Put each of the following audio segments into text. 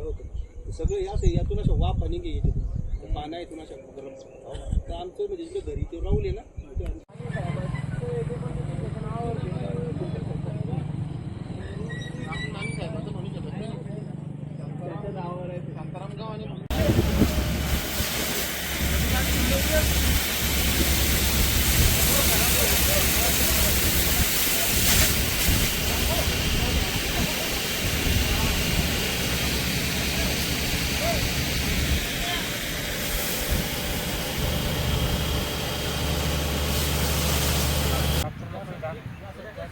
सगळं याच यातून असं वाफ आणि घे याच्यातून पाण्या येतून असं गरम तर आमचं म्हणजे जिकडे घरी ते राहुले ना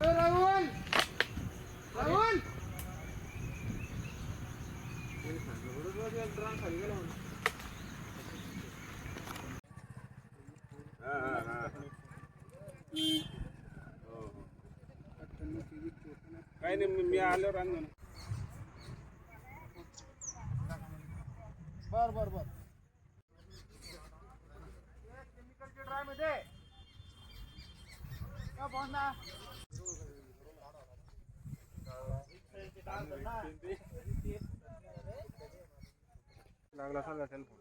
राहुल राहुल काही नाही मी- मी आल्यावर आणलं बर बर बर. लागला सांगा सेलफोन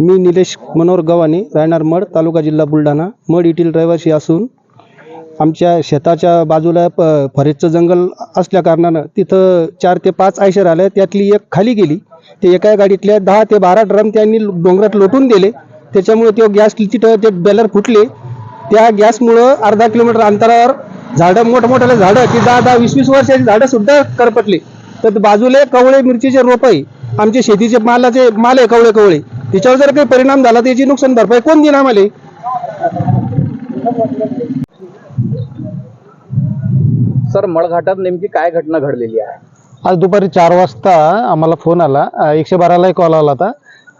मी निलेश मनोहर गव्हाणे राहणार मड तालुका जिल्हा बुलढाणा. मड येथील रहिवासी असून आमच्या शेताच्या बाजूला प फरेजचं जंगल असल्या कारणानं तिथं चार ते पाच आयशर आल्या त्यातली एक खाली गेली. ते एका गाडीतल्या दहा ते बारा ड्रम त्यांनी डोंगरात लोटून दिले. त्याच्यामुळे ते गॅस तिथं ते बॅलर फुटले. त्या गॅसमुळं अर्धा किलोमीटर अंतरावर झाडं मोठमोठ्याला झाडं ती दहा दहा वीस वीस वर्षाची झाडं सुद्धा करपटली. तर बाजूला कवळे मिरचीचे रोप आहे. आमचे शेतीचे मालाचे माल आहे कवळे कवळे. त्याच्यावर जर काही परिणाम झाला तर याची नुकसान भरपाई कोण देणार आम्हाला? सर मळघाटात नेमकी काय घटना घडलेली आहे? आज दुपारी चार वाजता आम्हाला फोन आला. एकशे बारालाही कॉल आला होता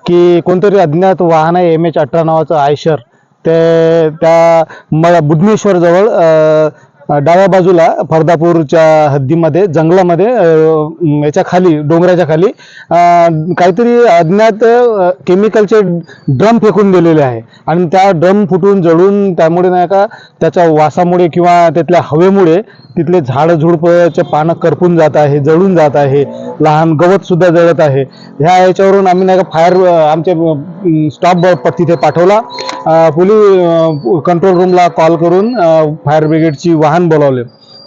की कोणतरी अज्ञात वाहन आहे एम एच अठरा नावाचं आयशर. ते त्या म बुधनेश्वर जवळ डाव्या बाजूला फरदापूरच्या हद्दीमध्ये जंगलामध्ये याच्या खाली डोंगराच्या खाली काहीतरी अज्ञात केमिकलचे ड्रम फेकून दिलेले आहे. आणि त्या ड्रम फुटून जळून त्यामुळे नाही का त्याच्या वासामुळे किंवा त्यातल्या हवेमुळे तिथले झाडं झुडपचे पानं करपून जात आहे जळून जात आहे लहान गवत सुद्धा जळत आहे. ह्या याच्यावरून आम्ही नाही का फायर आमचे स्टॉप तिथे पाठवला. पोलीस कंट्रोल रूमला कॉल करून फायर ब्रिगेडची वाहन बोलावले.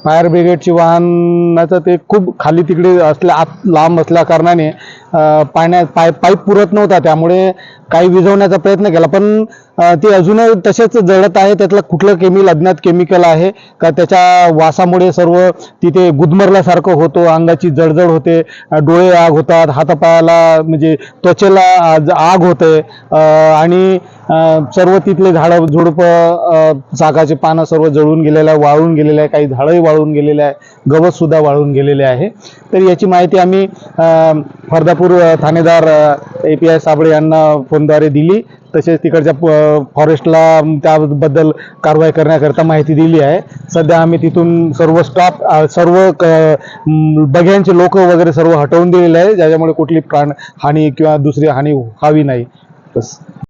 फायर ब्रिगेडची वाहनाचं ते खूप खाली तिकडे असल्या आत लांब असल्या कारणाने पाण्यात पाईप पाईप पुरत नव्हता. त्यामुळे काही विझवण्याचा प्रयत्न केला. पण ते अजूनही तसेच जळत आहे. त्यातलं कुठलं केमिकल अज्ञात केमिकल आहे. का त्याच्या वासामुळे सर्व तिथे गुदमरल्यासारखं होतो. अंगाची जळजळ होते. डोळे आग होतात. हातापायाला म्हणजे त्वचेला आग होते. आणि सर्व तिथले झाडं झुडपं सागाचे पानं सर्व जळून गेलेलं आहे वाळून गेलेलं आहे काही झाडंही वाळून गेलेले आहे गवत सुद्धा वाळून गेलेले आहे. तर याची माहिती आम्ही फरदापूर थानेदार ए पी आय साबळे यांना फोनद्वारे दिली. तसेच तिकडच्या फॉरेस्टला त्याबद्दल कारवाई करण्याकरता माहिती दिली आहे. सध्या आम्ही तिथून सर्व स्टाफ सर्व क- बघ्यांचे लोक वगैरे सर्व हटवून दिलेले आहे. ज्याच्यामुळे कुठली प्राण हानी किंवा दुसरी हानी व्हावी नाही. बस.